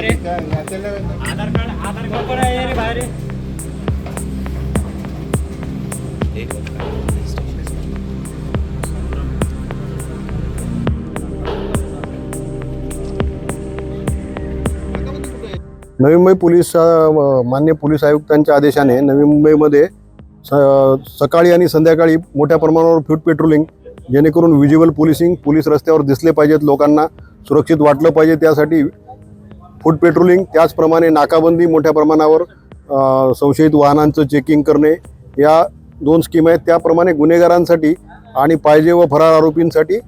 बाहेर आधार कार्ड आधार कार्ड पण आहे रे बाहेर नवी मुंबई पोलीस मान्य पोलीस आयुक्तांच्या आदेशाने नवी मुंबईमध्ये स- सकाळी आणि संध्याकाळी मोठ्या प्रमाणावर फ्यूट पेट्रोलिंग जेणेकरून विज्युअल पोलिसिंग पोलीस रस्त्यावर दिसले पाहिजेत लोकांना सुरक्षित वाटलं पाहिजे त्यासाठी फूट पेट्रोलिंग त्याचप्रमाणे नाकाबंदी मोठ्या प्रमाणावर संशयित वाहनांचं चेकिंग करणे या दोन स्कीम आहेत. त्याप्रमाणे गुन्हेगारांसाठी आणि पाहिजे व फरार आरोपींसाठी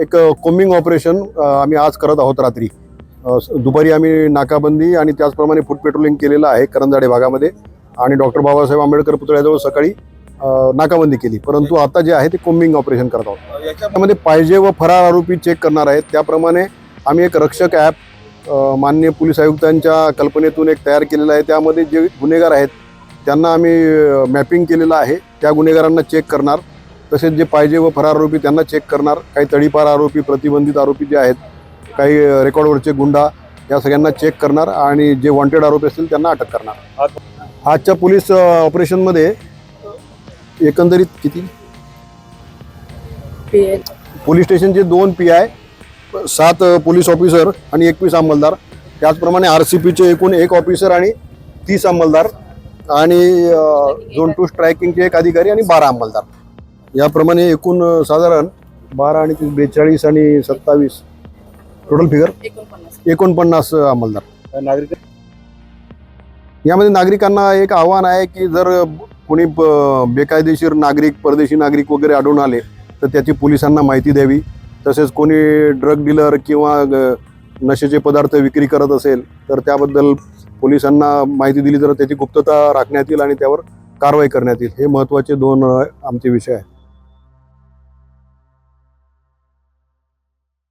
एक कोमिंग ऑपरेशन आम्ही आज करत आहोत रात्री. दुपारी आम्ही नाकाबंदी आणि त्याचप्रमाणे फूट पेट्रोलिंग केलेलं आहे करंजाडे भागामध्ये. आणि डॉक्टर बाबासाहेब आंबेडकर पुतळ्याजवळ सकाळी नाकाबंदी केली. परंतु आता जे आहे ते कोम्बिंग ऑपरेशन करत आहोत. याच्यामध्ये पाहिजे व फरार आरोपी चेक करणार आहेत. त्याप्रमाणे आम्ही एक रक्षक ॲप मान्य पोलीस आयुक्तांच्या कल्पनेतून एक तयार केलेलं आहे. त्यामध्ये जे गुन्हेगार आहेत त्यांना आम्ही मॅपिंग केलेलं आहे. त्या गुन्हेगारांना चेक करणार. तसेच जे पाहिजे व फरार आरोपी त्यांना चेक करणार. काही तडीपार आरोपी प्रतिबंधित आरोपी जे आहेत काही रेकॉर्डवरचे गुंडा या सगळ्यांना चेक करणार आणि जे वॉन्टेड आरोपी असतील त्यांना अटक करणार. आजच्या पोलीस ऑपरेशनमध्ये एकंदरीत किती? पोलीस स्टेशनचे दोन पी आय सात पोलीस ऑफिसर आणि एकवीस अंमलदार त्याचप्रमाणे आर सी पीचे एकूण एक ऑफिसर आणि तीस अंमलदार आणि झोन टू स्ट्रायकिंगचे एक अधिकारी आणि बारा अंमलदार याप्रमाणे एकूण साधारण बारा आणि तीस बेचाळीस आणि सत्तावीस टोटल फिगर एकोणपन्नास. अंमलदार नागरिक यामध्ये नागरिकांना एक आव्हान आहे की जर कोणी ब- बेकायदेशीर नागरिक परदेशी नागरिक वगैरे आढळून आले तर त्याची पोलिसांना माहिती द्यावी. तसेच कोणी ड्रग डीलर किंवा ग- नशेचे पदार्थ विक्री करत असेल तर त्याबद्दल पोलिसांना माहिती दिली तर त्याची गुप्तता राखण्यात येईल आणि त्यावर कारवाई करण्यात येईल. हे महत्त्वाचे दोन आमचे विषय आहेत.